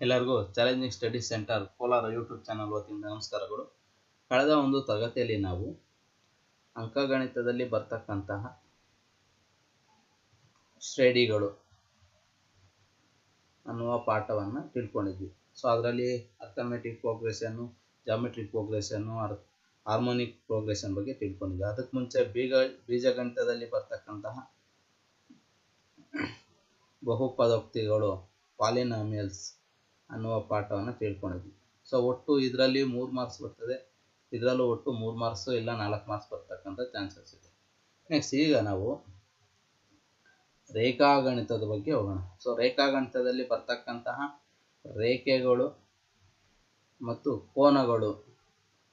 ಎಲ್ಲರಿಗೂ challenging study centre Kolar YouTube channel ವತಿಯಿಂದ ನಮಸ್ಕಾರಗಳು. ಕಳೆದ ಒಂದು ತರಗತಿಯಲ್ಲಿ ನಾವು ಅಂಕಗಣಿತದಲ್ಲಿ ಬರ್ತಕ್ಕಂತಹ ಶ್ರೇಣಿಗಳು ಅನ್ನುವ ಪಾಠವನ್ನು ತಿಳ್ಕೊಂಡಿದ್ವಿ. ಸೊ ಅದರಲ್ಲಿ arithmetic progression geometric progression harmonic progression ಬಗ್ಗೆ ತಿಳ್ಕೊಂಡಿದ್ವಿ. ಅದಕ್ಕೆ ಮುಂಚೆ ಬೀಗ, ಬೀಜಗಣಿತದಲ್ಲಿ ಬರ್ತಕ್ಕಂತಹ ಬಹುಪದೋಕ್ತಿಗಳು ಪಾಲಿನಾಮಿಯಲ್ಸ್ ಅನ್ನುವ ಪಾಠವನ್ನು ತಿಳ್ಕೊಂಡಿದ್ವಿ. ಸೊ ಒಟ್ಟು ಇದರಲ್ಲಿ ಮೂರು ಮಾರ್ಕ್ಸ್ ಬರ್ತದೆ. ಇದರಲ್ಲೂ ಒಟ್ಟು ಮೂರು ಮಾರ್ಕ್ಸು ಇಲ್ಲ, ನಾಲ್ಕು ಮಾರ್ಕ್ಸ್ ಬರ್ತಕ್ಕಂಥ ಚಾನ್ಸಸ್ ಇದೆ. ನೆಕ್ಸ್ಟ್ ಈಗ ನಾವು ರೇಖಾಗಣಿತದ ಬಗ್ಗೆ ಹೋಗೋಣ. ಸೊ ರೇಖಾಗಣಿತದಲ್ಲಿ ಬರ್ತಕ್ಕಂತಹ ರೇಖೆಗಳು ಮತ್ತು ಕೋನಗಳು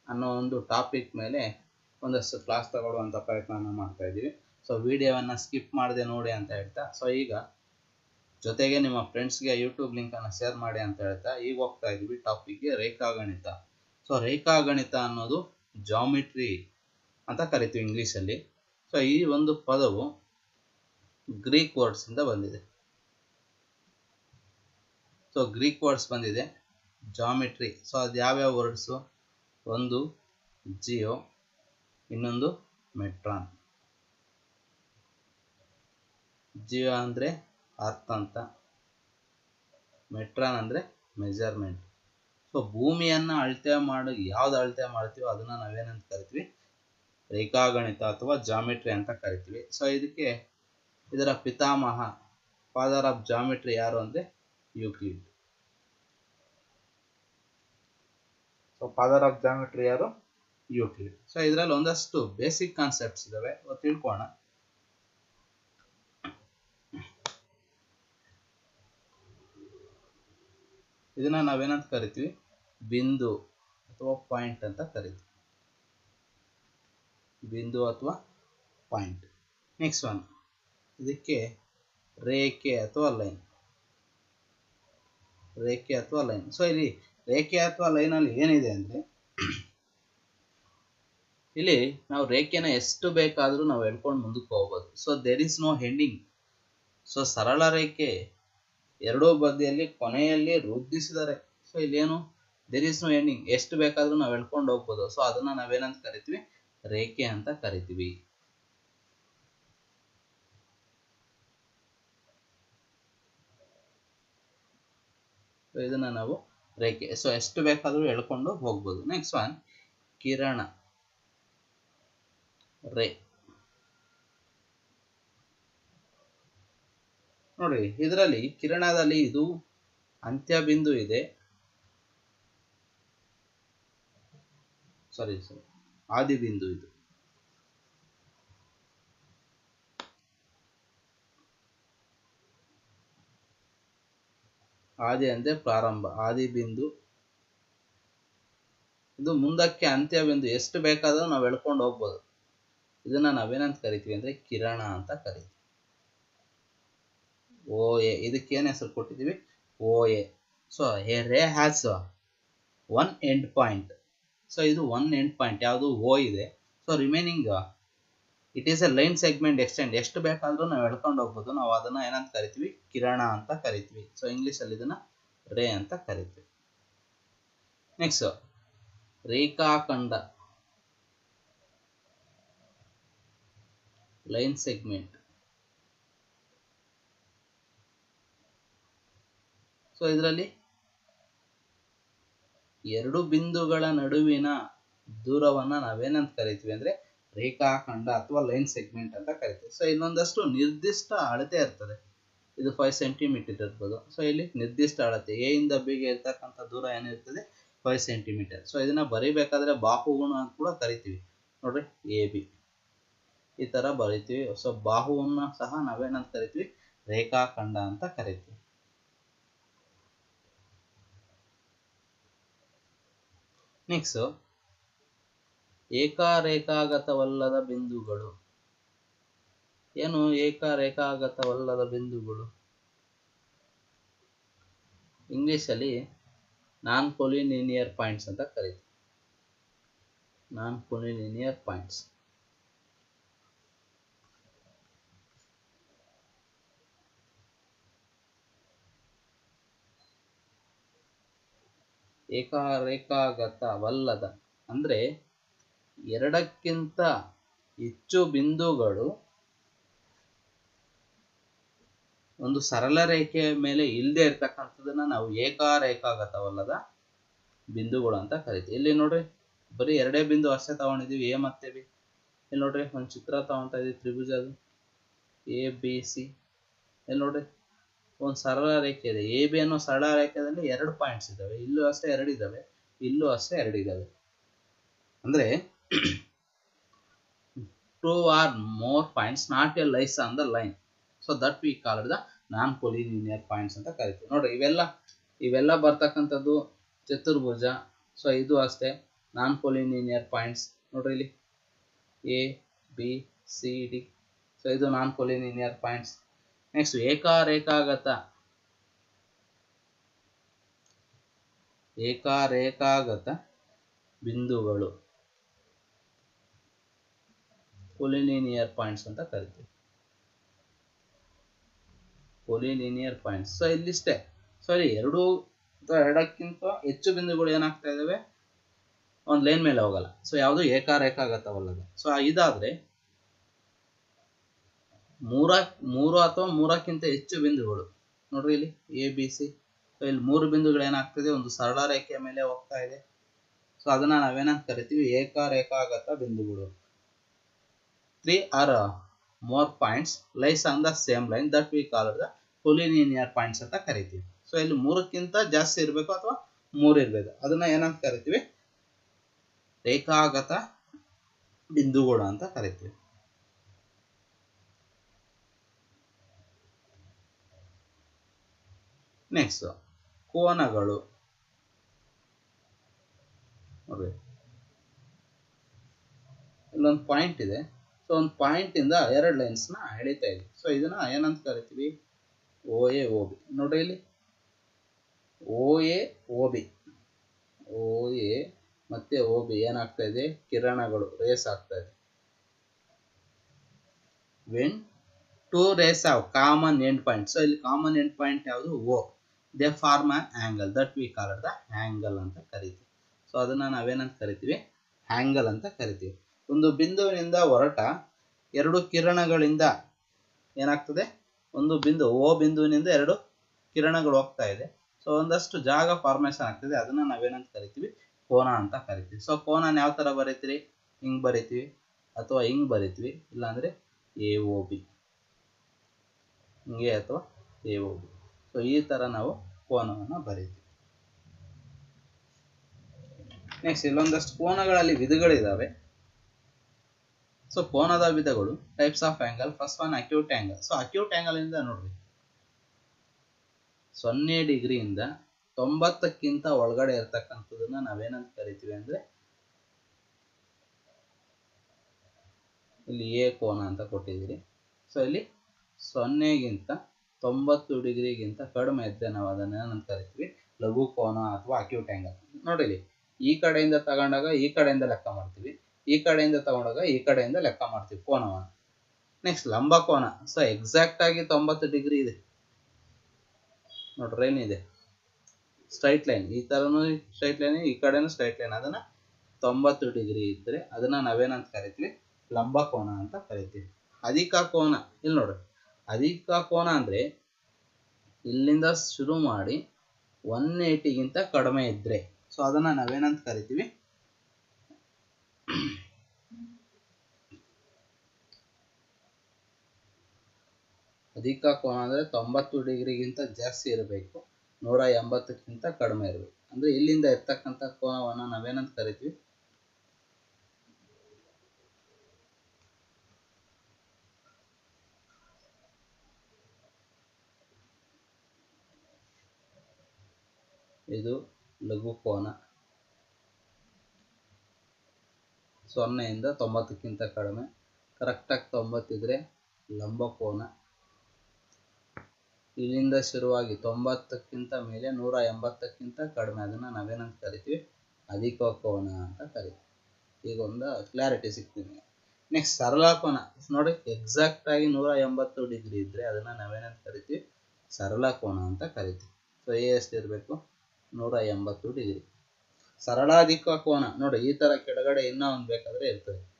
ಅನ್ನೋ ಒಂದು ಟಾಪಿಕ್ ಮೇಲೆ ಒಂದಷ್ಟು ಕ್ಲಾಸ್ ತಗೊಳ್ಳುವಂಥ ಪ್ರಯತ್ನವನ್ನು ಮಾಡ್ತಾ ಇದ್ದೀವಿ ಸೊ ವಿಡಿಯೋವನ್ನು ಸ್ಕಿಪ್ ಮಾಡದೆ ನೋಡಿ ಅಂತ ಹೇಳ್ತಾ. ಸೊ ಈಗ ಜೊತೆಗೆ ನಿಮ್ಮ ಫ್ರೆಂಡ್ಸ್ಗೆ ಯೂಟ್ಯೂಬ್ ಲಿಂಕನ್ನು ಶೇರ್ ಮಾಡಿ ಅಂತ ಹೇಳ್ತಾ, ಈಗ ಹೋಗ್ತಾ ಇದ್ವಿ ಟಾಪಿಕ್ಗೆ ರೇಖಾಗಣಿತ. ಸೊ ರೇಖಾಗಣಿತ ಅನ್ನೋದು ಜಾಮಿಟ್ರಿ ಅಂತ ಕರಿತೀವಿ ಇಂಗ್ಲೀಷಲ್ಲಿ ಸೊ ಈ ಒಂದು ಪದವು ಗ್ರೀಕ್ ವರ್ಡ್ಸಿಂದ ಬಂದಿದೆ. ಸೊ ಗ್ರೀಕ್ ವರ್ಡ್ಸ್ ಬಂದಿದೆ. ಜಾಮಿಟ್ರಿ ಸೊ ಅದು ಯಾವ್ಯಾವ ವರ್ಡ್ಸು ಒಂದು, ಜಿಯೋ, ಇನ್ನೊಂದು ಮೆಟ್ರಾನ್. ಜಿಯೋ ಅಂದರೆ ಅರ್ಥ ಅಂತ. ಮೆಟ್ರಾನ್ ಅಂದರೆ ಮೆಜರ್ಮೆಂಟ್ ಸೊ ಭೂಮಿಯನ್ನು ಅಳತೆ ಮಾಡಿ, ಯಾವ್ದು ಅಳತೆ ಮಾಡ್ತೀವೋ ಅದನ್ನು ನಾವೇನಂತ ಕರಿತೀವಿ? ರೇಖಾಗಣಿತ ಅಥವಾ ಜಾಮಿಟ್ರಿ ಅಂತ ಕರಿತೀವಿ. ಸೊ ಇದಕ್ಕೆ ಇದರ ಪಿತಾಮಹ ಫಾದರ್ ಆಫ್ ಜಾಮಿಟ್ರಿ ಯಾರು ಅಂದರೆ Euclid. So father of geometry ಯಾರು? ಯೂಕ್ಲಿಡ್. ಸೊ ಇದರಲ್ಲಿ ಒಂದಷ್ಟು ಬೇಸಿಕ್ ಕಾನ್ಸೆಪ್ಟ್ಸ್ ಇದಾವೆ. ತಿಳ್ಕೋಣ ಇದನ್ನ ನಾವೇನಂತ ಕರಿತೀವಿ? ಬಿಂದು ಅಥವಾ ಪಾಯಿಂಟ್ ಅಂತ ಕರಿತೀವಿ. ಬಿಂದು ಅಥವಾ ಪಾಯಿಂಟ್ ನೆಕ್ಸ್ಟ್ ಒನ್ ಇದಕ್ಕೆ ರೇಖೆ ಅಥವಾ ಲೈನ್ ರೇಖೆ ಅಥವಾ ಲೈನ್ ಸೊ ಇಲ್ಲಿ ರೇಖೆ ಅಥವಾ ಲೈನಲ್ಲಿ ಏನಿದೆ ಅಂದರೆ, ಇಲ್ಲಿ ನಾವು ರೇಖೆನ ಎಷ್ಟು ಬೇಕಾದರೂ ನಾವು ಎಳ್ಕೊಂಡು ಮುಂದಕ್ಕೆ ಹೋಗ್ಬೋದು. So there is no ending so ಸರಳ ರೇಖೆ ಎರಡೂ ಬದಿಯಲ್ಲಿ ಕೊನೆಯಲ್ಲಿ ವೃದ್ಧಿಸಿದ್ದಾರೆ ಸೊ ಇಲ್ಲೇನು? ದೇರ್ ಇಸ್ ನೋ ಎಂಡಿಂಗ್ ಎಷ್ಟು ಬೇಕಾದ್ರೂ ನಾವು ಎಳ್ಕೊಂಡು ಹೋಗ್ಬೋದು. ಸೊ ಅದನ್ನ ನಾವೇನಂತ ಕರಿತೀವಿ? ರೇಖೆ ಅಂತ ಕರಿತೀವಿ. ಇದನ್ನ ನಾವು ರೇಖೆ ಸೊ ಎಷ್ಟು ಬೇಕಾದ್ರೂ ಎಳ್ಕೊಂಡು ಹೋಗ್ಬೋದು. ನೆಕ್ಸ್ಟ್ ಒನ್ ಕಿರಣ. ರೇ. ನೋಡಿ, ಇದರಲ್ಲಿ ಕಿರಣದಲ್ಲಿ ಇದು ಅಂತ್ಯ ಬಿಂದು ಇದೆ. ಸಾರಿ ಸರಿ ಆದಿ ಬಿಂದು ಇದು. ಆದಿ ಅಂದ್ರೆ ಪ್ರಾರಂಭ ಆದಿ ಬಿಂದು ಇದು ಮುಂದಕ್ಕೆ ಅಂತ್ಯ ಬಿಂದು ಎಷ್ಟು ಬೇಕಾದರೂ ನಾವು ಎಳ್ಕೊಂಡು ಹೋಗ್ಬೋದು. ಇದನ್ನ ನಾವೇನಂತ ಕರಿತೀವಿ ಅಂದ್ರೆ ಕಿರಣ ಅಂತ ಕರಿತೀವಿ. ಓ ಎ ಇದಕ್ಕೆ ಏನು ಹೆಸರು ಕೊಟ್ಟಿದ್ದೀವಿ? O A so a ray, has. One end point so ಇದು ಒನ್ ಎಂಡ್ ಪಾಯಿಂಟ್ ಯಾವುದು? ಓ ಇದೆ. So remaining it is a line segment extend ಎಷ್ಟು ಬೇಕಾದರೂ ನಾವು ಎಳ್ಕೊಂಡು ಹೋಗ್ಬೋದು. ನಾವು ಅದನ್ನ ಏನಂತ ಕರಿತೀವಿ? ಕಿರಣ ಅಂತ ಕರಿತೀವಿ. ಸೊ ಇಂಗ್ಲೀಷಲ್ಲಿ ಇದನ್ನ ರೇ ಅಂತ ಕರಿತೀವಿ. ನೆಕ್ಸ್ಟ್ ರೇಖಾಖಂಡ. ಲೈನ್ ಸೆಗ್ಮೆಂಟ್ ಸೊ ಇದರಲ್ಲಿ ಎರಡು ಬಿಂದುಗಳ ನಡುವಿನ ದೂರವನ್ನ ನಾವೇನಂತ ಕರಿತೀವಿ ಅಂದ್ರೆ ರೇಖಾಖಂಡ ಅಥವಾ ಲೈನ್ ಸೆಗ್ಮೆಂಟ್ ಅಂತ ಕರಿತೀವಿ. ಸೊ ಇನ್ನೊಂದಷ್ಟು ನಿರ್ದಿಷ್ಟ ಅಳತೆ ಇರ್ತದೆ. ಇದು ಫೈವ್ ಸೆಂಟಿಮೀಟರ್ ಇರ್ಬೋದು. ಸೊ ಇಲ್ಲಿ ನಿರ್ದಿಷ್ಟ ಅಳತೆ ಎ ಇಂದ ಬಿಗೆ ಇರ್ತಕ್ಕಂಥ ದೂರ ಏನಿರ್ತದೆ? ಫೈವ್ ಸೆಂಟಿಮೀಟರ್ ಸೊ ಇದನ್ನ ಬರಿಬೇಕಾದ್ರೆ ಬಾಹುಗುಣ ಅಂತ ಕೂಡ ಕರಿತೀವಿ. ನೋಡ್ರಿ ಎ ಬಿ ಈ ತರ ಬರಿತೀವಿ. ಸೊ ಬಾಹುವನ್ನ ಸಹ ನಾವೇನಂತ ಕರಿತೀವಿ? ರೇಖಾಖಂಡ ಅಂತ ಕರಿತೀವಿ. ನೆಕ್ಸ್ಟ್ ಏಕಾರೇಖಾಗತವಲ್ಲದ ಬಿಂದುಗಳು. ಏನು ಏಕಾರೇಖಾಗತವಲ್ಲದ ಬಿಂದುಗಳು? ಇಂಗ್ಲೀಷಲ್ಲಿ ನಾನ್ ಕೊಲಿನಿಯರ್ ಪಾಯಿಂಟ್ಸ್ ಅಂತ ಕರೀತೀವಿ ನಾನ್ ಕೊಲಿನಿಯರ್ ಪಾಯಿಂಟ್ಸ್ ಏಕರೇಖಾಗತವಲ್ಲದ ಅಂದರೆ ಎರಡಕ್ಕಿಂತ ಹೆಚ್ಚು ಬಿಂದುಗಳು ಒಂದು ಸರಳ ರೇಖೆಯ ಮೇಲೆ ಇಲ್ಲದೆ ಇರ್ತಕ್ಕಂಥದ್ದನ್ನ ನಾವು ಏಕಾರೇಖಾಗತವಲ್ಲದ ಬಿಂದುಗಳು ಅಂತ ಕರಿತೀವಿ. ಇಲ್ಲಿ ನೋಡ್ರಿ, ಬರೀ ಎರಡೇ ಬಿಂದು ಅಷ್ಟೇ ತಗೊಂಡಿದೀವಿ ಎ ಮತ್ತೆ ಬಿ. ಇಲ್ಲಿ ನೋಡ್ರಿ, ಒಂದು ಚಿತ್ರ ತಗೊಂತ ಇದೀವಿ ತ್ರಿಭುಜ ಅದು ಎ, ಬಿ, ಸಿ. ಇಲ್ಲಿ ನೋಡ್ರಿ ಒಂದು ಸರಳ ರೇಖೆ ಇದೆ. ಎ ಬಿ ಅನ್ನೋ ಸರಳ ರೇಖೆಯಲ್ಲಿ ಎರಡು ಪಾಯಿಂಟ್ಸ್ ಇದಾವೆ ಇಲ್ಲೂ ಅಷ್ಟೇ ಎರಡು ಇದಾವೆ ಇಲ್ಲೂ ಅಷ್ಟೇ ಎರಡು ಇದಾವೆ ಅಂದ್ರೆ two or more points not a lies on the line so that we call the non collinear points ಅಂತ ಕರಿತೀವಿ. ನೋಡ್ರಿ, ಇವೆಲ್ಲ ಇವೆಲ್ಲ ಬರ್ತಕ್ಕಂಥದ್ದು ಚತುರ್ಭುಜ. ಸೊ ಇದು ಅಷ್ಟೇ. ನಾನ್ ಕೊಲಿನಿಯರ್ ಪಾಯಿಂಟ್ಸ್ ನೋಡ್ರಿ ಇಲ್ಲಿ. A B C D so ಇದು ನಾನ್ ಕೊಲಿನಿಯರ್ ಪಾಯಿಂಟ್ಸ್ ನೆಕ್ಸ್ಟ್ ಏಕಾರೇಖಾಗತ ಏಕಾರೇಖಾಗತ ಬಿಂದುಗಳು. ಕೊಲಿನಿಯರ್ ಪಾಯಿಂಟ್ಸ್ ಅಂತ ಕರಿತೀವಿ. ಕೊಲಿನಿಯರ್ ಪಾಯಿಂಟ್ಸ್ ಸೊ ಇಲ್ಲಿಷ್ಟೇ. ಸಾರಿ ಎರಡು ಅಥವಾ ಎರಡಕ್ಕಿಂತ ಹೆಚ್ಚು ಬಿಂದುಗಳು ಏನಾಗ್ತಾ ಇದಾವೆ? ಒಂದು ಲೈನ್ ಮೇಲೆ ಹೋಗಲ್ಲ. ಸೊ ಯಾವುದು ಏಕಾರೇಕಾಗತವಲ್ಲದೆ. ಸೊ ಇದಾದ್ರೆ ಮೂರ, ಮೂರು ಅಥವಾ ಮೂರಕ್ಕಿಂತ ಹೆಚ್ಚು ಬಿಂದುಗಳು. ನೋಡ್ರಿ ಇಲ್ಲಿ ಎ ಬಿ ಸಿ ಇಲ್ಲಿ ಮೂರು ಬಿಂದುಗಳು ಏನಾಗ್ತಿದೆ? ಒಂದು ಸರಳ ರೇಖೆಯ ಮೇಲೆ ಹೋಗ್ತಾ ಇದೆ. ಸೊ ಅದನ್ನ ನಾವೇನಂತ ಕರಿತೀವಿ? ಏಕಾರೇಖಾಗತ ಬಿಂದುಗಳು. Three or more points lies on the same line that we call the collinear points ಅಂತ ಕರಿತೀವಿ. ಸೊ ಇಲ್ಲಿ ಮೂರಕ್ಕಿಂತ ಜಾಸ್ತಿ ಇರಬೇಕು ಅಥವಾ ಮೂರು ಇರಬೇಕು? ಅದನ್ನ ಏನಂತ ಕರಿತೀವಿ? ರೇಖಾಗತ ಬಿಂದುಗಳು ಅಂತ ಕರಿತೀವಿ. ನೆಕ್ಸ್ಟ್ ಕೋನಗಳು. ನೋಡಿ ಇಲ್ಲೊಂದು ಪಾಯಿಂಟ್ ಇದೆ. ಸೊ ಒಂದು ಪಾಯಿಂಟ್ ಇಂದ ಎರಡು ಲೈನ್ಸ್ನ ಎಳಿತಾ ಇದೆ ಸೊ ಇದನ್ನ ಏನಂತ ಕರಿತೀವಿ? ಓ ಎ ಓ ಬಿ ನೋಡ್ರಿ ಇಲ್ಲಿ. O A O B O A ಮತ್ತೆ ಓ ಬಿ ಏನಾಗ್ತಾ ಇದೆ? ಕಿರಣಗಳು ರೇಸ್ ಆಗ್ತಾ ಇದೆ. When two rays have common end point so ಇಲ್ಲಿ ಕಾಮನ್ ಎಂಡ್ ಪಾಯಿಂಟ್ ಯಾವುದು? O they form angle that we call the angle ಅಂತ ಕರಿತೀವಿ. ಸೊ ಅದನ್ನ ನಾವೇನಂತ ಕರಿತೀವಿ? ಆಂಗಲ್ ಅಂತ ಕರಿತೀವಿ. ಒಂದು ಬಿಂದುವಿನಿಂದ ಹೊರಟ ಎರಡು ಕಿರಣಗಳಿಂದ ಏನಾಗ್ತದೆ? ಒಂದು ಬಿಂದು ಓ ಬಿಂದುವಿನಿಂದ ಎರಡು ಕಿರಣಗಳು ಹೋಗ್ತಾ ಇದೆ. ಸೊ ಒಂದಷ್ಟು ಜಾಗ ಫಾರ್ಮೇಶನ್ ಆಗ್ತದೆ. ಅದನ್ನ ನಾವೇನಂತ ಕರಿತೀವಿ? ಕೋನ ಅಂತ ಕರಿತೀವಿ. ಸೊ ಕೋನ ಯಾವ ತರ ಬರೀತೀರಿ? ಹಿಂಗ್ ಬರಿತೀವಿ ಅಥವಾ ಹಿಂಗ್ ಬರಿತೀವಿ? ಇಲ್ಲಾಂದ್ರೆ ಎ ಓ ಬಿ ಹಿಂಗೆ ಅಥವಾ ಎ ಓ ಬಿ ಸೊ ಈ ತರ ನಾವು ಕೋನವನ್ನು ಬರೀತೀವಿ ನೆಕ್ಸ್ಟ್ ಇಲ್ಲೊಂದಷ್ಟು ಕೋನಗಳಲ್ಲಿ ವಿಧಗಳಿದ್ದಾವೆ ಸೊ ಕೋನದ ವಿಧಗಳು types of angle first one acute angle so acute angle ಇಂದ ನೋಡ್ರಿ. ಸೊನ್ನೆ ಡಿಗ್ರಿಯಿಂದ ತೊಂಬತ್ತಕ್ಕಿಂತ ಒಳಗಡೆ ಇರ್ತಕ್ಕಂಥದನ್ನ ನಾವೇನಂತ ಕರಿತೀವಿ ಅಂದ್ರೆ, ಇಲ್ಲಿ ಎ ಕೋನ ಅಂತ ಕೊಟ್ಟಿದ್ದೀರಿ. ಸೊ ಇಲ್ಲಿ ಸೊನ್ನೆಗಿಂತ ತೊಂಬತ್ತು ಡಿಗ್ರಿಗಿಂತ ಕಡಿಮೆ ಇದ್ದರೆ ನಾವು ಅದನ್ನ ಏನಂತ ಕರಿತೀವಿ? ಲಘು ಕೋನ ಅಥವಾ ಅಕ್ಯೂಟ್ ಆ್ಯಂಗಲ್ ನೋಡಿಲಿ, ಈ ಕಡೆಯಿಂದ ತಗೊಂಡಾಗ ಈ ಕಡೆಯಿಂದ ಲೆಕ್ಕ ಮಾಡ್ತೀವಿ. ಈ ಕಡೆಯಿಂದ ತಗೊಂಡಾಗ ಈ ಕಡೆಯಿಂದ ಲೆಕ್ಕ ಮಾಡ್ತೀವಿ ಕೋನವನ್ನು. ನೆಕ್ಸ್ಟ್ ಲಂಬ ಕೋನ. ಸೊ ಎಕ್ಸಾಕ್ಟ್ ಆಗಿ ತೊಂಬತ್ತು ಡಿಗ್ರಿ ಇದೆ. ನೋಡ್ರಿ ಏನಿದೆ ಸ್ಟ್ರೈಟ್ ಲೈನ್ ಈ ತರನು ಸ್ಟ್ರೈಟ್ ಲೈನ್ ಈ ಕಡೆನೂ ಸ್ಟ್ರೈಟ್ ಲೈನ್ ಅದನ್ನ ತೊಂಬತ್ತು ಡಿಗ್ರಿ ಇದ್ದರೆ ಅದನ್ನ ನಾವೇನಂತ ಕರಿತೀವಿ? ಲಂಬ ಕೋನ ಅಂತ ಕರಿತೀವಿ. ಅಧಿಕ ಕೋನ. ಇಲ್ಲಿ ನೋಡ್ರಿ. ಅಧಿಕ ಕೋನ ಅಂದ್ರೆ ಇಲ್ಲಿಂದ ಶುರು ಮಾಡಿ ಒನ್ ಏಯ್ಟಿಗಿಂತ ಕಡಿಮೆ ಇದ್ದರೆ ಸೊ ಅದನ್ನ ನಾವೇನಂತ ಕರಿತೀವಿ? ಅಧಿಕ ಕೋನ ಅಂದ್ರೆ ತೊಂಬತ್ತು ಡಿಗ್ರಿಗಿಂತ ಜಾಸ್ತಿ ಇರಬೇಕು. ನೂರ ಎಂಬತ್ತಕ್ಕಿಂತ ಕಡಿಮೆ ಇರಬೇಕು. ಅಂದ್ರೆ ಇಲ್ಲಿಂದ ಇರ್ತಕ್ಕಂಥ ಕೋನವನ್ನ ನಾವೇನಂತ ಕರಿತೀವಿ? ಇದು ಲಘು ಕೋನ. ಸೊನ್ನೆಯಿಂದ ತೊಂಬತ್ತಕ್ಕಿಂತ ಕಡಿಮೆ. ಕರೆಕ್ಟಾಗಿ ತೊಂಬತ್ತಿದ್ರೆ ಲಂಬ ಕೋನ. ಇಲ್ಲಿಂದ ಶುರುವಾಗಿ ತೊಂಬತ್ತಕ್ಕಿಂತ ಮೇಲೆ ನೂರ ಎಂಬತ್ತಕ್ಕಿಂತ ಕಡಿಮೆ. ಅದನ್ನ ನಾವೇನಂತ ಕರಿತೀವಿ? ಅಧಿಕ ಕೋನ ಅಂತ ಕರಿತೀವಿ. ಈಗ ಒಂದು ಕ್ಲಾರಿಟಿ ಸಿಗ್ತೀನಿ ನೆಕ್ಸ್ಟ್ ಸರಳ ಕೋನ. ನೋಡಿ ಎಕ್ಸಾಕ್ಟ್ ಆಗಿ ನೂರ ಎಂಬತ್ತು ಡಿಗ್ರಿ ಇದ್ರೆ ಅದನ್ನ ನಾವೇನಂತ ಕರಿತೀವಿ? ಸರಳ ಕೋನ ಅಂತ ಕರಿತೀವಿ. ಸೊ ಎ ಎಷ್ಟು ಇರಬೇಕು? ನೂರ ಎಂಬತ್ತು ಡಿಗ್ರಿ ಸರಳಾಧಿಕ ಕೋನ ನೋಡಿ, ಈ ತರ ಕೆಳಗಡೆ ಇನ್ನೂ ಒಂದು ಬೇಕಾದ್ರೆ ಇರ್ತದೆ.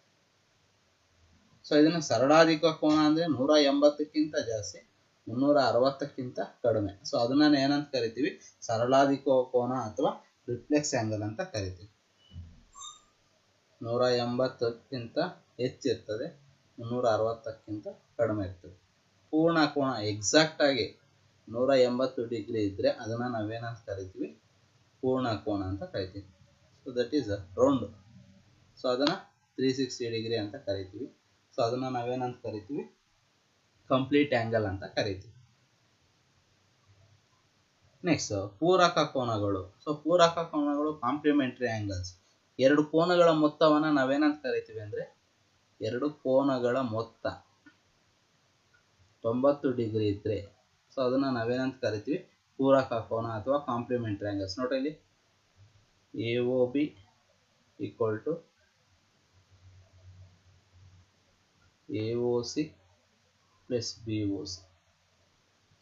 ಸೊ ಇದನ್ನ ಸರಳಾಧಿಕ ಕೋನ ಅಂದ್ರೆ ನೂರ ಎಂಬತ್ತಕ್ಕಿಂತ ಜಾಸ್ತಿ ಮುನ್ನೂರ ಅರವತ್ತಕ್ಕಿಂತ ಕಡಿಮೆ. ಸೊ ಅದನ್ನ ಏನಂತ ಕರಿತೀವಿ? ಸರಳಾಧಿಕ ಕೋನ ಅಥವಾ ರಿಫ್ಲೆಕ್ಸ್ ಆಂಗಲ್ ಅಂತ ಕರಿತೀವಿ. ನೂರ ಎಂಬತ್ತಕ್ಕಿಂತ ಹೆಚ್ಚಿರ್ತದೆ ಮುನ್ನೂರ ಅರವತ್ತಕ್ಕಿಂತ ಕಡಿಮೆ ಇರ್ತದೆ. ಪೂರ್ಣ ಕೋನ ಎಕ್ಸಾಕ್ಟ್ ಆಗಿ ನೂರ ಎಂಬತ್ತು ಡಿಗ್ರಿ ಇದ್ರೆ ಅದನ್ನ ನಾವೇನಂತ ಕರಿತೀವಿ? ಪೂರ್ಣ ಕೋನ ಅಂತ ಕರಿತೀವಿ. So that is round so ಅದನ್ನ ತ್ರೀ ಸಿಕ್ಸ್ಟಿ ಡಿಗ್ರಿ ಅಂತ ಕರಿತೀವಿ. ಸೊ ಅದನ್ನ ನಾವೇನಂತ ಕರಿತೀವಿ? ಕಂಪ್ಲೀಟ್ ಆಂಗಲ್ ಅಂತ ಕರಿತೀವಿ. ನೆಕ್ಸ್ಟ್ ಪೂರಕ ಕೋನಗಳು. ಸೊ ಪೂರಕ ಕೋನಗಳು ಕಾಂಪ್ಲಿಮೆಂಟರಿ ಆಂಗಲ್ಸ್ ಎರಡು ಕೋನಗಳ ಮೊತ್ತವನ್ನ ನಾವೇನಂತ ಕರಿತೀವಿ ಅಂದ್ರೆ, ಎರಡು ಕೋನಗಳ ಮೊತ್ತ. ತೊಂಬತ್ತು ಡಿಗ್ರಿ ಇದ್ರೆ ಸೊ ಅದನ್ನ ನಾವೇನಂತ ಕರಿತೀವಿ? ಪೂರಕ ಕೋನ ಅಥವಾ ಕಾಂಪ್ಲಿಮೆಂಟರಿ ಆಂಗಲ್ಸ್ ನೋಡಿ ಇಲ್ಲಿ. A O B equal to A O C plus B O C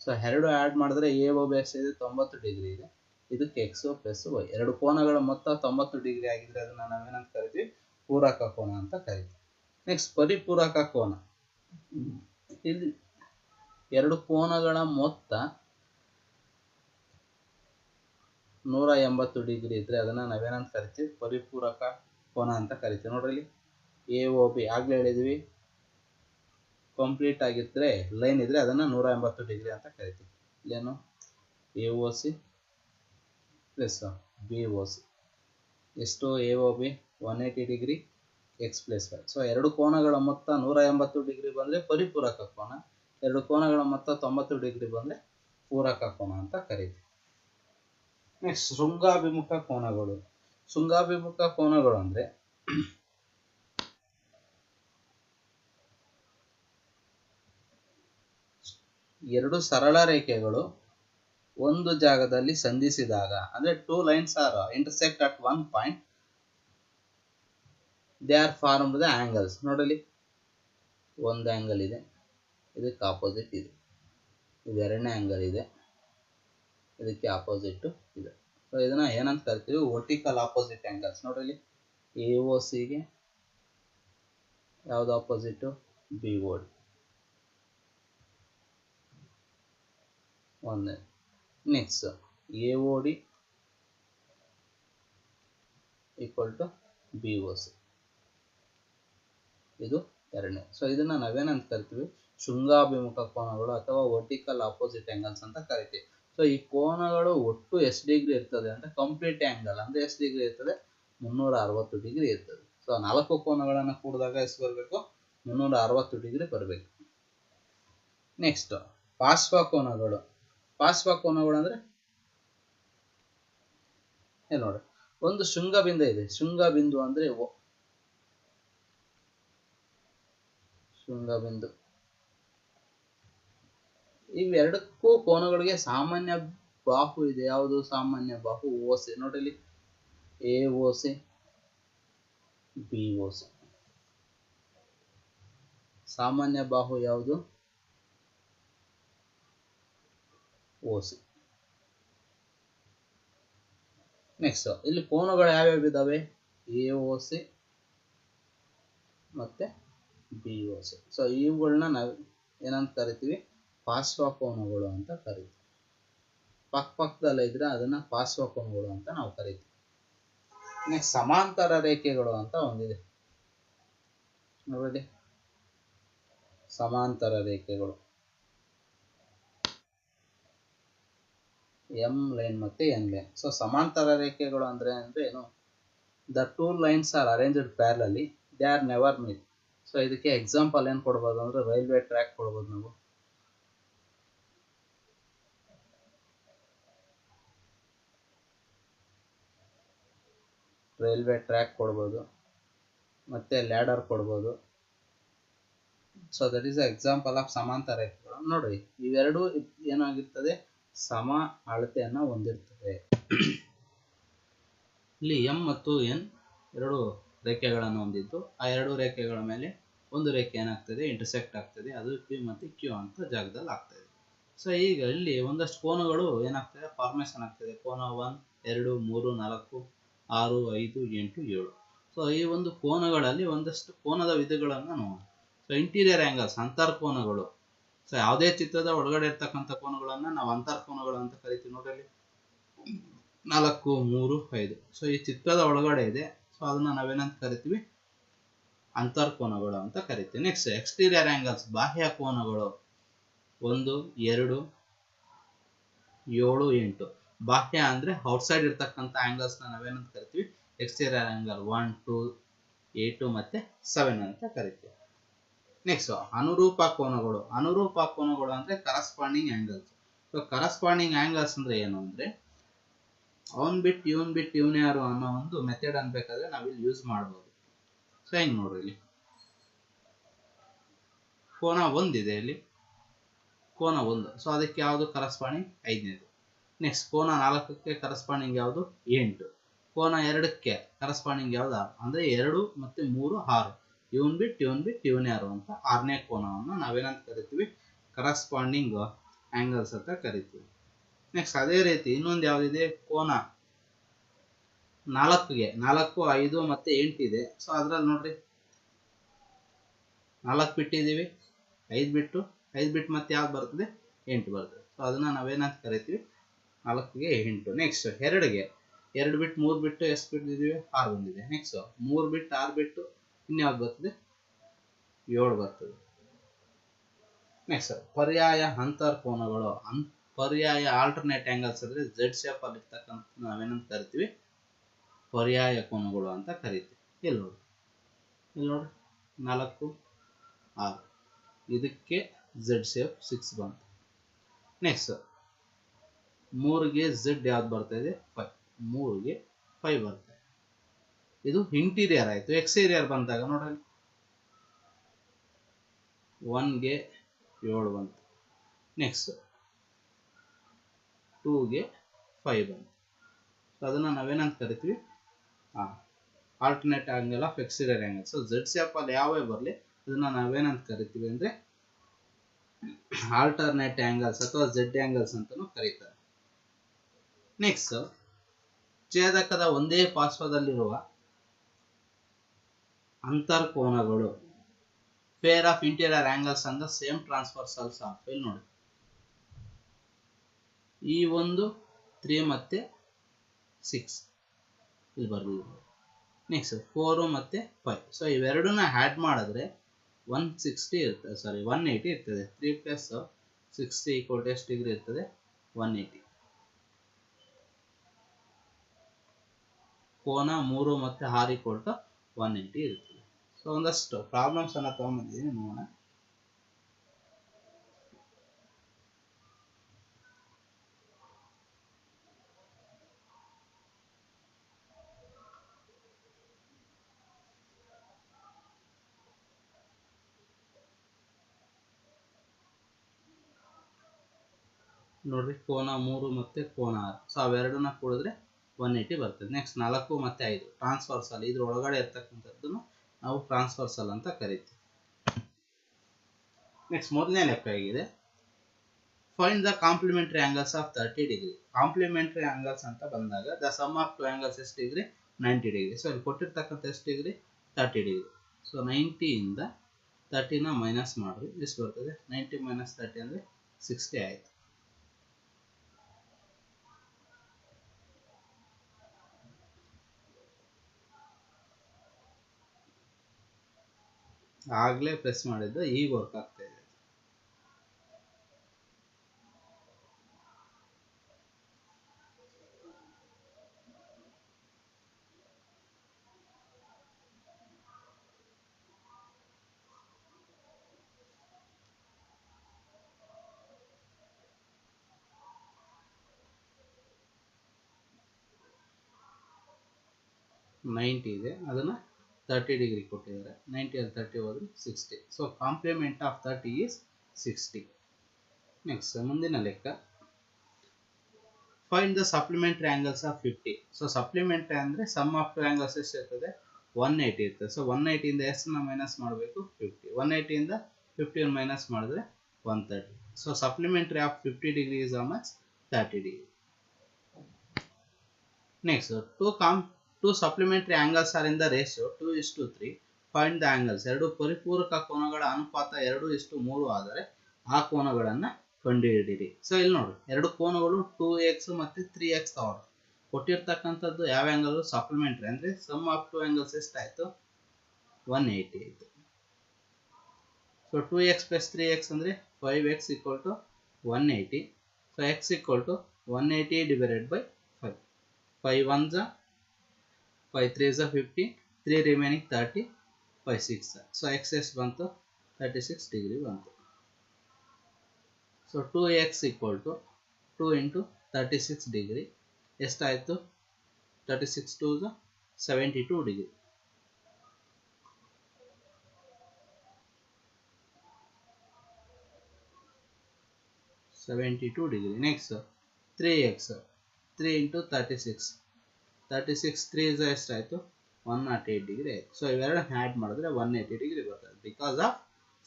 so ಎರಡು ಆ್ಯಡ್ ಮಾಡಿದ್ರೆ ಎ ಒ ಬಿ ಎಷ್ಟಿದೆ ತೊಂಬತ್ತು ಡಿಗ್ರಿ ಇದೆ. ಇದಕ್ಕೆ ಎಕ್ಸ್ ಪ್ಲಸ್ ವೈ ಎರಡು ಕೋನಗಳ ಮೊತ್ತ ತೊಂಬತ್ತು ಡಿಗ್ರಿ ಆಗಿದ್ರೆ ಅದನ್ನ ನಾವೇನಂತ ಕರಿತೀವಿ? ಪೂರಕ ಕೋನ ಅಂತ ಕರಿತೀವಿ. ನೆಕ್ಸ್ಟ್ ಪರಿಪೂರಕ ಕೋನ. ಇಲ್ಲಿ ಎರಡು ಕೋನಗಳ ಮೊತ್ತ ನೂರ ಎಂಬತ್ತು ಡಿಗ್ರಿ ಇದ್ರೆ ಅದನ್ನ ನಾವೇನಂತ ಕರಿತೀವಿ? ಪರಿಪೂರಕ ಕೋನ ಅಂತ ಕರಿತೀವಿ. ನೋಡ್ರಿ ಎ ಒ ಬಿ ಆಗ್ಲೇ ಹೇಳಿದ್ವಿ. ಕಂಪ್ಲೀಟ್ ಆಗಿದ್ರೆ, ಲೈನ್ ಇದ್ರೆ ಅದನ್ನ ನೂರ ಎಂಬತ್ತು ಡಿಗ್ರಿ ಅಂತ ಕರಿತೀವಿ. ಇಲ್ಲೇನು? A O C plus B O C ಎಷ್ಟು? A O B one eighty degree X plus Y so ಎರಡು ಕೋನಗಳ ಮೊತ್ತ ನೂರ ಎಂಬತ್ತು ಡಿಗ್ರಿ ಬಂದರೆ ಪರಿಪೂರಕ ಕೋನ. ಎರಡು ಕೋನಗಳ ಮೊತ್ತ ತೊಂಬತ್ತು ಡಿಗ್ರಿ ಬಂದರೆ ಪೂರಕ ಕೋನ ಅಂತ ಕರಿತೀವಿ. ನೆಕ್ಸ್ಟ್ ಶೃಂಗಾಭಿಮುಖ ಕೋನಗಳು. ಶೃಂಗಾಭಿಮುಖ ಕೋನಗಳು ಅಂದರೆ ಎರಡು ಸರಳ ರೇಖೆಗಳು ಒಂದು ಜಾಗದಲ್ಲಿ ಸಂಧಿಸಿದಾಗ, ಅಂದ್ರೆ two lines are intersect at one point they are form the angles ನೋಡಲಿ. ಒಂದು ಆಂಗಲ್ ಇದೆ. ಇದಕ್ಕೆ ಆಪೋಸಿಟ್ ಇದೆ. ಇದು ಎರಡನೇ ಆ್ಯಂಗಲ್ ಇದೆ. ಇದಕ್ಕೆ ಆಪೋಸಿಟ್ಟು ಇದೆ. ಸೊ ಇದನ್ನ ಏನಂತ ಕರಿತೀವಿ? ವರ್ಟಿಕಲ್ ಆಪೋಸಿಟ್ ಆ್ಯಂಗಲ್ಸ್ ನೋಡಲಿ ಎ ಒ ಸಿಗೆ ಯಾವ್ದು ಆಪೋಸಿಟ್ ಬಿ ಒ ಡಿ ಒಂದೇ. Next A O D equal to B O C ಇದು ಎರಡನೇ. ಸೊ ಇದನ್ನ ನಾವೇನಂತ ಕರಿತೀವಿ? ಶೃಂಗಾಭಿಮುಖ ಕೋನಗಳು ಅಥವಾ ವರ್ಟಿಕಲ್ ಅಪೋಸಿಟ್ ಆಂಗಲ್ಸ್ ಅಂತ ಕರಿತೀವಿ. ಸೊ ಈ ಕೋನಗಳು ಒಟ್ಟು ಎಷ್ಟು ಡಿಗ್ರಿ ಇರ್ತದೆ ಅಂದ್ರೆ ಕಂಪ್ಲೀಟ್ ಆಂಗಲ್ ಅಂದ್ರೆ ಎಷ್ಟು ಡಿಗ್ರಿ ಇರ್ತದೆ? ಮುನ್ನೂರ ಅರವತ್ತು ಡಿಗ್ರಿ ಇರ್ತದೆ. ಸೊ ನಾಲ್ಕು ಕೋನಗಳನ್ನು ಕೂಡಿದಾಗ ಎಷ್ಟು ಬರಬೇಕು? ಮುನ್ನೂರ ಅರವತ್ತು ಡಿಗ್ರಿ ಬರಬೇಕು. ನೆಕ್ಸ್ಟ್ ಪಾರ್ಶ್ವ ಕೋನಗಳು. ಪಾರ್ಶ್ವ ಕೋನಗಳು ಅಂದ್ರೆ ಏನ್ ನೋಡಿ. ಒಂದು ಶೃಂಗಬಿಂದ ಇದೆ. ಶೃಂಗಬಿಂದು ಅಂದ್ರೆ ಶೃಂಗ ಶೃಂಗಬಿಂದು. ಇವೆರಡಕ್ಕೂ ಕೋನಗಳಿಗೆ ಸಾಮಾನ್ಯ ಬಾಹು ಇದೆ. ಯಾವುದು ಸಾಮಾನ್ಯ ಬಾಹು? ಓಸೆ. ನೋಡಿಲಿ ಎ, ಓಸೆ. ಬಿ, ಓಸೆ. ಸಾಮಾನ್ಯ ಬಾಹು ಯಾವುದು? ಓಸೆ. ನೆಕ್ಸ್ಟ್ ಇಲ್ಲಿ ಕೋನಗಳು ಯಾವ್ಯಾವ ಇದಾವೆ? ಎ, ಓಸೆ ಮತ್ತೆ ಬಿ, ಓಸೆ. ಸೊ ಇವುಗಳನ್ನ ನಾವು ಏನಂತ ಕರಿತೀವಿ? ಪಾರ್ಶ್ವ ಕೋನಗಳು ಅಂತ ಕರೀತೀವಿ ಪಕ್ಕ ಪಕ್ಕದಲ್ಲೇ ಇದ್ರೆ ಅದನ್ನ ಪಾರ್ಶ್ವ ಕೋನಗಳು ಅಂತ ನಾವು ಕರಿತೀವಿ. ನೆಕ್ಸ್ಟ್ ಸಮಾಂತರ ರೇಖೆಗಳು ಅಂತ ಒಂದಿದೆ. ನೋಡಿ ಸಮಾಂತರ ರೇಖೆಗಳು. ಎಂ ಲೈನ್ ಮತ್ತೆ ಎನ್ ಲೈನ್ ಸೊ ಸಮಾಂತರ ರೇಖೆಗಳು ಅಂದ್ರೆ ಅಂದ್ರೆ ಏನು? The two lines are arranged parallelly they are never meet so ಇದಕ್ಕೆ ಎಕ್ಸಾಂಪಲ್ ಏನು ಕೊಡ್ಬೋದು ಅಂದ್ರೆ ರೈಲ್ವೆ ಟ್ರ್ಯಾಕ್ ಕೊಡ್ಬೋದು ನಾವು. ರೈಲ್ವೆ ಟ್ರ್ಯಾಕ್ ಕೊಡ್ಬೋದು, ಮತ್ತೆ ಲ್ಯಾಡರ್ ಕೊಡ್ಬೋದು. So that is example of ಸಮಾಂತರ ರೇಖೆಗಳು ನೋಡಿ ಇವೆರಡು ಏನಾಗಿರ್ತದೆ? ಸಮ ಅಳತೆಯನ್ನು ಹೊಂದಿರ್ತದೆ. ಇಲ್ಲಿ ಎಂ ಮತ್ತು ಎನ್ ಎರಡು ರೇಖೆಗಳನ್ನು ಹೊಂದಿದ್ದು. ಆ ಎರಡು ರೇಖೆಗಳ ಮೇಲೆ ಒಂದು ರೇಖೆ ಏನಾಗ್ತದೆ? ಇಂಟರ್ಸೆಕ್ಟ್ ಆಗ್ತದೆ. ಅದು ಪಿ ಮತ್ತು ಕ್ಯೂ ಅಂತ ಜಾಗದಲ್ಲಿ ಆಗ್ತದೆ. ಸೊ ಈಗ ಇಲ್ಲಿ ಒಂದಷ್ಟು ಕೋನಗಳು ಏನಾಗ್ತದೆ? ಫಾರ್ಮೇಷನ್ ಆಗ್ತದೆ. ಕೋನ ಒನ್ ಎರಡು, ಮೂರು, ನಾಲ್ಕು ಆರು, ಐದು, ಎಂಟು, ಏಳು. ಸೊ ಈ ಒಂದು ಕೋನಗಳಲ್ಲಿ ಒಂದಷ್ಟು ಕೋನದ ವಿಧಗಳನ್ನು ನೋಡೋಣ. ಸೊ ಇಂಟೀರಿಯರ್ ಆ್ಯಂಗಲ್ಸ್ ಅಂತರ್ಕೋನಗಳು ಸೊ ಯಾವುದೇ ಚಿತ್ರದ ಒಳಗಡೆ ಇರ್ತಕ್ಕಂಥ ಕೋನಗಳನ್ನು ನಾವು ಅಂತರ್ಕೋನಗಳು ಅಂತ ಕರಿತೀವಿ ನೋಡಲಿ ನಾಲ್ಕು, ಮೂರು, ಐದು. ಸೊ ಈ ಚಿತ್ರದ ಒಳಗಡೆ ಇದೆ. ಸೊ ಅದನ್ನ ನಾವೇನಂತ ಕರಿತೀವಿ? ಅಂತರ್ಕೋನಗಳು ಅಂತ ಕರಿತೀವಿ. ನೆಕ್ಸ್ಟ್ ಎಕ್ಸ್ಟೀರಿಯರ್ ಆ್ಯಂಗಲ್ಸ್ ಬಾಹ್ಯ ಕೋನಗಳು. ಒಂದು, ಎರಡು, ಏಳು, ಎಂಟು. ಬಾಹ್ಯ ಅಂದ್ರೆ ಔಟ್ಸೈಡ್ ಇರ್ತಕ್ಕಂಥ ಆಂಗಲ್ಸ್ನ ನಾವೇನಂತ ಕರಿತೀವಿ? ಎಕ್ಸ್ಟೀರಿಯರ್ ಆಂಗಲ್ ಒನ್ ಟೂ ಏಟು ಮತ್ತೆ ಸೆವೆನ್ ಅಂತ ಕರಿತೀವಿ. ನೆಕ್ಸ್ಟ್ ಅನುರೂಪ ಕೋನಗಳು. ಅನುರೂಪ ಕೋನಗಳು ಅಂದ್ರೆ corresponding angles so corresponding angles ಅಂದ್ರೆ ಏನು ಅಂದ್ರೆ, ಅವನ್ ಬಿಟ್ಟು ಇವನ್ ಬಿಟ್ಟು ಇವನ್ ಯಾರು ಅನ್ನೋ ಒಂದು ಮೆಥಡ್ ಅನ್ಬೇಕಾದ್ರೆ ನಾವಿಲ್ಲಿ ಯೂಸ್ ಮಾಡ್ಬೋದು. ಸೊ ಹೆಂಗ್ ನೋಡ್ರಿ ಇಲ್ಲಿ? ಕೋನ ಒಂದಿದೆ ಇಲ್ಲಿ. ಕೋನ ಒಂದು. ಸೊ ಅದಕ್ಕೆ ಯಾವುದು ಕರಸ್ಪಾಂಡಿಂಗ್ ಐದನೇದು. ನೆಕ್ಸ್ಟ್ ಕೋನ ನಾಲ್ಕಕ್ಕೆ ಕರೆಸ್ಪಾಂಡಿಂಗ್ ಯಾವುದು? ಎಂಟು. ಕೋನ ಎರಡಕ್ಕೆ ಕರೆಸ್ಪಾಂಡಿಂಗ್ ಯಾವ್ದು? ಆರು. ಅಂದ್ರೆ ಎರಡು ಮತ್ತೆ ಮೂರು ಆರು. ಇವನ್ ಬಿಟ್ಟು ಇವನ್ ಬಿಟ್ಟು ಇವನ್ ಯಾರು ಅಂತ ಆರನೇ ಕೋನವನ್ನು ನಾವೇನಂತ ಕರಿತೀವಿ? ಕರೆಸ್ಪಾಂಡಿಂಗ್ ಆಂಗಲ್ಸ್ ಅಂತ ಕರಿತೀವಿ. ನೆಕ್ಸ್ಟ್ ಅದೇ ರೀತಿ ಇನ್ನೊಂದು ಯಾವುದಿದೆ? ಕೋನ ನಾಲ್ಕಿಗೆ. ನಾಲ್ಕು, ಐದು ಮತ್ತೆ ಎಂಟಿದೆ ಸೊ ಅದ್ರಲ್ಲಿ ನೋಡ್ರಿ. ನಾಲ್ಕು ಬಿಟ್ಟಿದ್ದೀವಿ. ಐದು ಬಿಟ್ಟು ಐದು ಬಿಟ್ಟು ಮತ್ತೆ ಯಾವ್ದು ಬರ್ತದೆ? ಎಂಟು ಬರ್ತದೆ. ಸೊ ಅದನ್ನ ನಾವೇನಂತ ಕರಿತೀವಿ? ನಾಲ್ಕಿಗೆ ಎಂಟು. ನೆಕ್ಸ್ಟ್ ಎರಡಿಗೆ. ಎರಡು ಬಿಟ್ಟು ಮೂರು ಬಿಟ್ಟು ಎಷ್ಟು ಬಿಟ್ಟಿದ್ದೀವಿ ಆರು ಬಂದಿದೆ. ನೆಕ್ಸ್ಟ್ ಮೂರು ಬಿಟ್ಟು ಆರು ಬಿಟ್ಟು ಇನ್ಯಾವ್ದು ಬರ್ತದೆ? ಏಳು ಬರ್ತದೆ. ನೆಕ್ಸ್ಟ್ ಪರ್ಯಾಯ ಅಂತರ್ಕೋನಗಳು. ಅನ್, ಪರ್ಯಾಯ ಆಲ್ಟರ್ನೇಟ್ ಆಂಗಲ್ಸ್ ಅಂದರೆ ಜೆಡ್ ಅಲ್ಲಿ ಇರ್ತಕ್ಕಂಥ ನಾವೇನಂತ ಕರಿತೀವಿ? ಪರ್ಯಾಯ ಕೋನಗಳು ಅಂತ ಕರಿತೀವಿ. ಇಲ್ಲಿ ನೋಡಿ? ಇಲ್ಲಿ ನೋಡಿ? ನಾಲ್ಕು, ಆರು. ಇದಕ್ಕೆ ಝೆಡ್ ಶೇಪ್ ಸಿಕ್ಸ್ ಬಂತು. ನೆಕ್ಸ್ಟ್ ಮೂರಿಗೆ ಝಡ್ ಯಾವ್ದು ಬರ್ತಾ ಇದೆ? ಫೈವ್ ಮೂರಿಗೆ ಫೈವ್ ಬರ್ತಾ ಇದೆ ಇದು ಇಂಟೀರಿಯರ್ ಆಯಿತು. ಎಕ್ಸ್ಟೀರಿಯರ್ ಬಂದಾಗ ನೋಡ್ರಿ. ಒನ್ಗೆ ಏಳು ಬಂತು. ನೆಕ್ಸ್ಟ್ ಟೂಗೆ ಫೈವ್ ಬಂತು. ಅದನ್ನು ನಾವೇನಂತ ಕರಿತೀವಿ? ಹಾಂ alternate angle of exterior angle so Z ಅಲ್ಲಿ ಯಾವೇ ಬರಲಿ, ಅದನ್ನು ನಾವೇನಂತ ಕರಿತೀವಿ ಅಂದರೆ ಆಲ್ಟರ್ನೇಟ್ ಆ್ಯಂಗಲ್ಸ್ ಅಥವಾ ಝೆಡ್ ಆ್ಯಂಗಲ್ಸ್ ಅಂತಲೂ ಕರೀತಾರೆ. ನೆಕ್ಸ್ಟ್ ಛೇದಕದ ಒಂದೇ ಪಾರ್ಶ್ವದಲ್ಲಿರುವ ಅಂತರ್ಕೋನಗಳು. ಪೇರ್ ಆಫ್ ಇಂಟೀರಿಯರ್ ಆಂಗಲ್ಸ್ ಅಂದ ಸೇಮ್ ಟ್ರಾನ್ಸ್ಫರ್ಸಲ್ಸ್ ಆಫ್ ಇಲ್ಲಿ ನೋಡಿ. ಈ ಒಂದು ತ್ರೀ ಮತ್ತೆ ಸಿಕ್ಸ್ ಇಲ್ಲಿ ಬರ್ಬೋದು ನೆಕ್ಸ್ಟ್ ಫೋರು ಮತ್ತು ಫೈವ್ ಸೊ ಇವೆರಡನ್ನ ಆ್ಯಡ್ ಮಾಡಿದ್ರೆ ಒನ್ ಸಿಕ್ಸ್ಟಿ ಇರ್ತದೆ ಸಾರಿ ಒನ್ ಏಯ್ಟಿ ಇರ್ತದೆ. Three plus sixty equal to ಎಷ್ಟು ಡಿಗ್ರಿ ಇರ್ತದೆ? ಒನ್ ಏಯ್ಟಿ ಕೋನ ಮೂರು ಮತ್ತೆ ಹಾರಿ ಈಕ್ವಲ್ ಟು ಒನ್ ಏಯ್ಟಿ ಇರುತ್ತದೆ. ಸೊ ಒಂದಷ್ಟು ಪ್ರಾಬ್ಲಮ್ಸ್ ಅನ್ನ ತೊಗೊಂಬಂದಿದ್ದೀನಿ, ನೋಡೋಣ. ನೋಡ್ರಿ, ಕೋನ ಮೂರು ಮತ್ತೆ ಕೋನ ಆರು. ಸೊ ಅವೆರಡನ್ನ ಕೂಡಿದ್ರೆ ಒನ್ ಏಯ್ಟಿ ಬರ್ತದೆ. ನೆಕ್ಸ್ಟ್ ನಾಲ್ಕು ಮತ್ತು ಐದು. ಟ್ರಾನ್ಸ್ಫರ್ಸಲ್ ಇದ್ರ ಒಳಗಡೆ ಇರ್ತಕ್ಕಂಥದ್ದನ್ನು ನಾವು ಟ್ರಾನ್ಸ್ಫರ್ಸಲ್ ಅಂತ ಕರಿತೀವಿ. ನೆಕ್ಸ್ಟ್ ಮೊದಲನೇ ಲೆಕ್ಕ ಆಗಿದೆ find the complementary angles of thirty degree complementary angles ಅಂತ ಬಂದಾಗ the sum of two angles ಎಷ್ಟು ಡಿಗ್ರಿ ನೈಂಟಿ ಡಿಗ್ರಿ ಸೊ ಇಲ್ಲಿ ಕೊಟ್ಟಿರ್ತಕ್ಕಂಥ ಎಷ್ಟು ಡಿಗ್ರಿ ತರ್ಟಿ ಡಿಗ್ರಿ ಸೊ ನೈಂಟಿಯಿಂದ ತರ್ಟಿನ ಮೈನಸ್ ಮಾಡಿರಿ ಎಷ್ಟು ಬರ್ತದೆ? ನೈಂಟಿ ಮೈನಸ್ ತರ್ಟಿ ಅಂದರೆ ಸಿಕ್ಸ್ಟಿ ಆಯಿತು. ಆಗ್ಲೇ ಪ್ರೆಸ್ ಮಾಡಿದ್ದು ಈಗ ವರ್ಕ್ ಆಗ್ತಾ ಇದೆ. ನೈಂಟಿ ಇದೆ. ಅದನ್ನ ತರ್ಟಿ ಡಿಗ್ರಿ ಕೊಟ್ಟಿದ್ದಾರೆ. ನೈಂಟಿ ಅಲ್ಲಿ ತರ್ಟಿ ಹೋದ್ರೆ sixty so complement of thirty is sixty next ಮುಂದಿನ ಲೆಕ್ಕ. Find the supplementary angles of fifty so supplementary ಅಂದರೆ ಸಮ್ ಆಫ್ ಟು ಆಂಗಲ್ಸ್ ಎಷ್ಟು ಇರ್ತದೆ ಒನ್ ಏಯ್ಟಿ ಇರ್ತದೆ ಸೊ ಒನ್ ಏಯ್ಟಿಯಿಂದ ಎಷ್ಟನ್ನ ಮೈನಸ್ ಮಾಡಬೇಕು? ಫಿಫ್ಟಿ ಒನ್ ಏಯ್ಟಿಯಿಂದ ಫಿಫ್ಟಿಯನ್ನು ಮೈನಸ್ ಮಾಡಿದ್ರೆ one thirty so supplementary of fifty degree is much thirty degree next two come two supplementary angles are in the ratio two is to three find the angles ಎರಡು ಪರಿಪೂರಕ ಕೋನಗಳ ಅನುಪಾತ ಎರಡು ಇಷ್ಟು ಮೂರು ಆದರೆ ಆ ಕೋನಗಳನ್ನು ಕಂಡುಹಿಡಿಯಿರಿ. ಸೊ ಇಲ್ಲಿ ನೋಡಿ. ಎರಡು ಕೋನಗಳು ಟೂ ಎಕ್ಸ್ ಮತ್ತು ತ್ರೀ ಎಕ್ಸ್ ತಗೊಂಡು. ಕೊಟ್ಟಿರ್ತಕ್ಕಂಥದ್ದು ಯಾವ ಆ್ಯಂಗಲ್ ಸಪ್ಲಿಮೆಂಟ್ರಿ ಅಂದರೆ ಸಮ್ ಆಫ್ ಟು ಆ್ಯಂಗಲ್ಸ್ ಎಷ್ಟಾಯಿತು? ಒನ್ ಏಯ್ಟಿ ಆಯಿತು. So two X plus three X ಅಂದರೆ five X equal to one eighty so X equal to one eighty divided by five five one ಜ five three जो fifty three remaining thirty five six so x one thirty six degree one so two x equal to two into thirty six degree एस्ट thirty six two जो seventy two degree seventy two degree next three X three into thirty six thirty six three is ಎಷ್ಟಾಯಿತು one naught eight degree ಆಯಿತು. So ಇವೆರಡು add ಮಾಡಿದ್ರೆ one eighty degree ಬರ್ತದೆ because of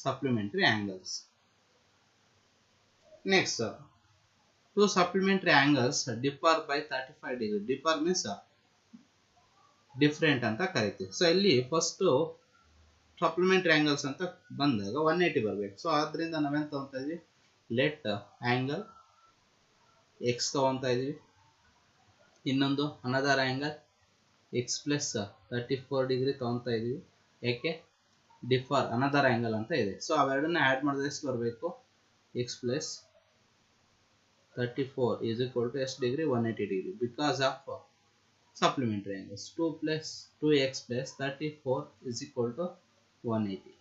supplementary angles next two supplementary angles differ by thirty five degree differ means different ಅಂತ ಕರಿತೀವಿ. So ಇಲ್ಲಿ first supplementary angles ಅಂತ ಬಂದಾಗ ಒನ್ ಏಯ್ಟಿ ಬರಬೇಕು. ಸೊ ಆದ್ದರಿಂದ ನಾವೇನು ತೊಗೊತಾ ಇದ್ವಿ? ಲೆಟ್ ಆ್ಯಂಗಲ್ ಎಕ್ಸ್ ತೊಗೊತಾ ಇದೀವಿ. ಇನ್ನೊಂದು another angle X plus thirty four degree ತೊಗೊತಾ ಇದ್ದೀವಿ ಯಾಕೆ ಡಿಫರ್ ಅನದರ್ ಆ್ಯಂಗಲ್ ಅಂತ ಇದೆ. ಸೊ ಅವೆರಡನ್ನ ಆ್ಯಡ್ ಮಾಡಿದ್ರೆ ಎಷ್ಟು ಬರಬೇಕು? X plus thirty four is equal to ಎಷ್ಟು degree one eighty degree because of supplementary angles two plus two X plus thirty four is equal to one eighty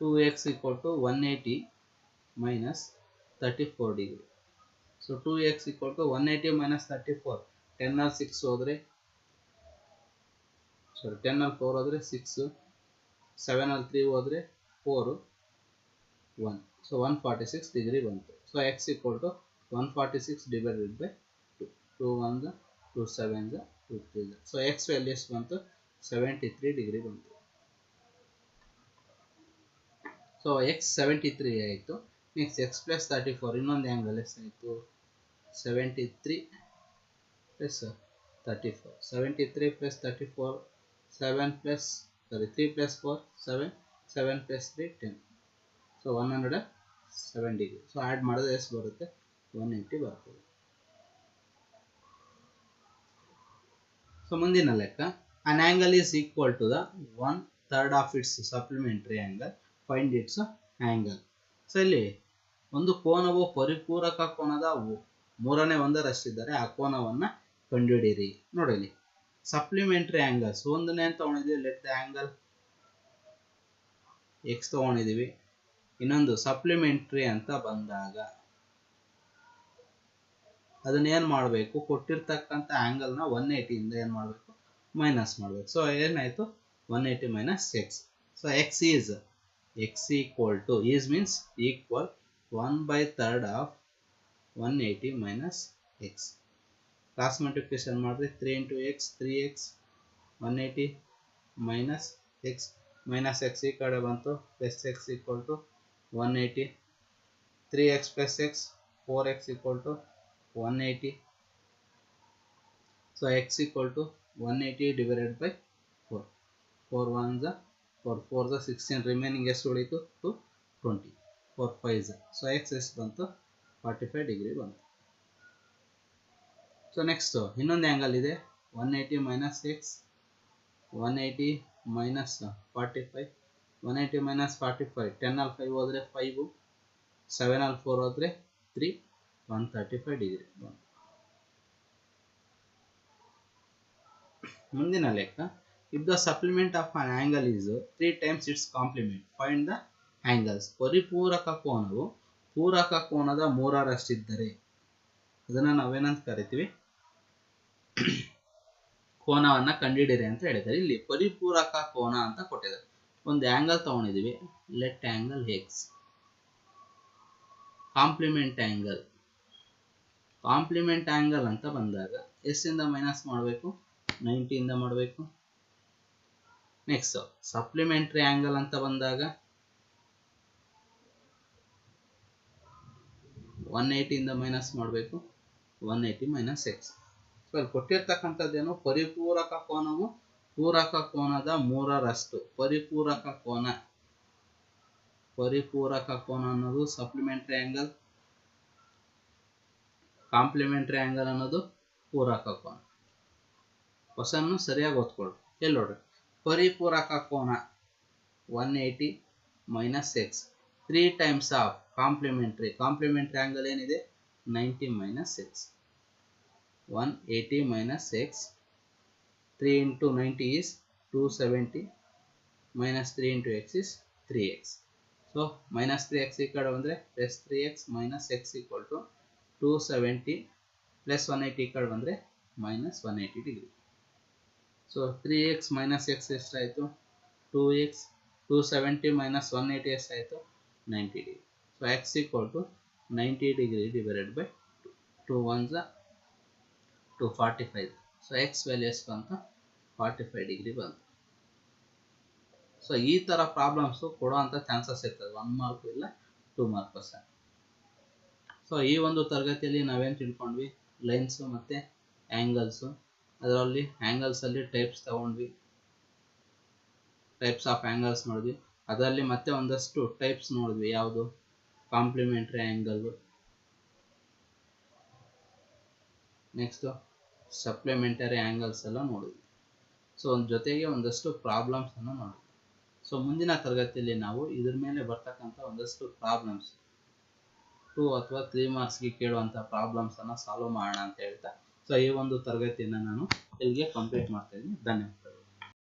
two X equal to one eighty minus 34 X So 2x equal to 180 minus 34. 10 or 6 ಹೋದ್ರೆ sorry ten or four ಹೋದ್ರೆ 6 7 ಅಲ್ಲಿ 3 ಹೋದ್ರೆ 4 1 so 146 degree ಬಂತು. So X x one forty 146 divided by 2 2 1 2 7 2 3 so X value ಎಷ್ಟು ಬಂತು seventy three degree ಬಂತು. So X seventy three ಆಯಿತು. Next X plus thirty four ಇನ್ನೊಂದು ಆ್ಯಂಗಲ್ ಎಷ್ಟಾಯಿತು? Seventy three plus thirty four seventy three plus thirty four seven plus sorry three plus four seven seven plus three ten so one hundred so add ಮಾಡಿದ್ರೆ ಎಷ್ಟು ಬರುತ್ತೆ? One ಬರ್ತದೆ. So ಮುಂದಿನ ಲೆಕ್ಕ. An is equal to the one third of its supplementary angle find its angle so ಇಲ್ಲಿ ಒಂದು ಕೋನವು ಪರಿಪೂರಕ ಕೋನದ ಮೂರನೇ ಒಂದರಷ್ಟಿದ್ದರೆ ಆ ಕೋನವನ್ನು ಕಂಡುಹಿಡಿಯಿರಿ. ನೋಡಿ ಇಲ್ಲಿ ಸಪ್ಲಿಮೆಂಟ್ರಿ ಆ್ಯಂಗಲ್ಸ್ ಒಂದನೇ ಅಂತ ತಗೊಂಡಿದ್ದೀವಿ ಲೆಟ್ ದ ಆ್ಯಂಗಲ್ ಎಕ್ಸ್ ತೊಗೊಂಡಿದ್ದೀವಿ. ಇನ್ನೊಂದು ಸಪ್ಲಿಮೆಂಟ್ರಿ ಅಂತ ಬಂದಾಗ, ಅದನ್ನ ಏನು ಮಾಡಬೇಕು? ಕೊಟ್ಟಿರ್ತಕ್ಕಂಥ ಆ್ಯಂಗಲ್ನ ಒನ್ ಏಯ್ಟಿಯಿಂದ ಏನು ಮಾಡಬೇಕು? ಮೈನಸ್ ಮಾಡಬೇಕು. ಸೊ ಏನಾಯಿತು? One eighty minus X so X is x equal to, is means equal 1 by third of 180 minus x. Cross multiplication ಮಾಡಿದ್ರೆ three into X three X one eighty minus X minus X ಈ ಕಡೆ ಬಂತು plus X equal to one eighty three X plus X four X equal to one eighty so X equal to one eighty divided by four four one ಝ four four ಝ sixteen remaining ಎಷ್ಟು ಉಳೀತು two twenty four five ಝ so X ಎಷ್ಟು ಬಂತು forty five degree ಬಂತು. So next ಇನ್ನೊಂದು angle ಇದೆ. One eighty minus six one eighty minus forty five one eighty minus forty five ಟೆನ್ನಲ್ಲಿ five ಹೋದರೆ ಫೈವು ಸೆವೆನಲ್ಲಿ ಫೋರ್ ಹೋದರೆ three one thirty five degree ಬಂತು. ಮುಂದಿನ ಲೆಕ್ಕ, if the supplement of an angle is 3 times its complement, find the angles. ಪರಿಪೂರಕ ಕೋನವು ಪೂರಕ ಕೋನದ ಮೂರರಷ್ಟಿದ್ದರೆ, ಅದನ್ನು ನಾವೇನಂತ ಕರಿತೀವಿ? ಕೋನವನ್ನು ಕಂಡುಹಿಡಿರಿ ಅಂತ ಹೇಳಿದ್ದಾರೆ. ಇಲ್ಲಿ ಪರಿಪೂರಕ ಕೋನ ಅಂತ ಕೊಟ್ಟಿದ್ದಾರೆ. ಒಂದು angle ತಗೊಂಡಿದೀವಿ let angle X complement angle complement angle ಅಂತ ಬಂದಾಗ ಎಷ್ಟಿಂದ ಮೈನಸ್ ಮಾಡಬೇಕು ನೈಂಟಿಯಿಂದ ಮಾಡಬೇಕು. ನೆಕ್ಸ್ಟ್ ಸಪ್ಲಿಮೆಂಟ್ರಿ ಆ್ಯಂಗಲ್ ಅಂತ ಬಂದಾಗ ಒನ್ ಏಯ್ಟಿಯಿಂದ ಮೈನಸ್ ಮಾಡಬೇಕು. One eighty minus X so ಅಲ್ಲಿ ಕೊಟ್ಟಿರ್ತಕ್ಕಂಥದ್ದೇನು ಪರಿಪೂರಕ ಕೋನವು ಪೂರಕ ಕೋನದ ಮೂರರಷ್ಟು. ಪರಿಪೂರಕ ಕೋನ. ಪರಿಪೂರಕ ಕೋನ ಅನ್ನೋದು ಸಪ್ಲಿಮೆಂಟ್ರಿ ಆ್ಯಂಗಲ್ ಕಾಂಪ್ಲಿಮೆಂಟ್ರಿ ಆ್ಯಂಗಲ್ ಅನ್ನೋದು ಪೂರಕ ಕೋನ. ಹೊಸನ್ನು ಸರಿಯಾಗಿ ಓದ್ಕೊಳ್ಳಿ ಎಲ್ಲಿ ನೋಡ್ರಿ? ಪರಿಪೂರಕ ಕೋನ one eighty minus X three times of complementary complementary angle ಏನಿದೆ? Ninety minus six one eighty minus six three into ninety is two seventy minus three into X is three X so minus three X ಈ ಕಡೆ ಬಂದರೆ plus three X minus X equal to two seventy plus one eighty ಈ ಕಡೆ ಬಂದರೆ minus one eighty degree so three X minus X ಎಷ್ಟಾಯಿತು? Two X two seventy minus one eighty ಎಷ್ಟಾಯಿತು? Ninety degree so x equal to ninety degree divided by two one ಝ to forty five so x value ಎಷ್ಟು ಬಂತ forty five degree ಬಂತು. So ಈ ಥರ problems ಕೊಡುವಂಥ chances ಇರ್ತದೆ. One mark ಇಲ್ಲ two mark percent so ಈ ಒಂದು ತರಗತಿಯಲ್ಲಿ ನಾವೇನು ತಿಳ್ಕೊಂಡ್ವಿ? ಲೈನ್ಸು ಮತ್ತು ಆ್ಯಂಗಲ್ಸು ಅದರಲ್ಲಿ ಆ್ಯಂಗಲ್ಸಲ್ಲಿ ಟೈಪ್ಸ್ ತಗೊಂಡ್ವಿ. ಟೈಪ್ಸ್ ಆಫ್ ಆ್ಯಂಗಲ್ಸ್ ನೋಡಿದ್ವಿ. ಅದರಲ್ಲಿ ಮತ್ತೆ ಒಂದಷ್ಟು ಟೈಪ್ಸ್ ನೋಡಿದ್ವಿ. ಯಾವುದು? Complementary angle next supplementary angles ಎಲ್ಲ ನೋಡಿದ್ವಿ. ಸೊ ಒಂದು ಜೊತೆಗೆ ಒಂದಷ್ಟು ಪ್ರಾಬ್ಲಮ್ಸನ್ನು ನೋಡಿದ್ವಿ. ಸೊ ಮುಂದಿನ ತರಗತಿಯಲ್ಲಿ ನಾವು ಇದ್ರ ಮೇಲೆ ಬರ್ತಕ್ಕಂಥ ಒಂದಷ್ಟು ಪ್ರಾಬ್ಲಮ್ಸ್ ಟೂ ಅಥವಾ ತ್ರೀ ಮಾರ್ಕ್ಸ್ಗೆ ಕೇಳುವಂಥ ಪ್ರಾಬ್ಲಮ್ಸನ್ನು ಸಾಲ್ವ್ ಮಾಡೋಣ ಅಂತ ಹೇಳ್ತಾ. ಸೊ ಈ ಒಂದು ತರಗತಿಯನ್ನು ನಾನು ಇಲ್ಲಿಗೆ ಕಂಪ್ಲೀಟ್ ಮಾಡ್ತಾ ಇದ್ದೀನಿ. ಧನ್ಯವಾದ.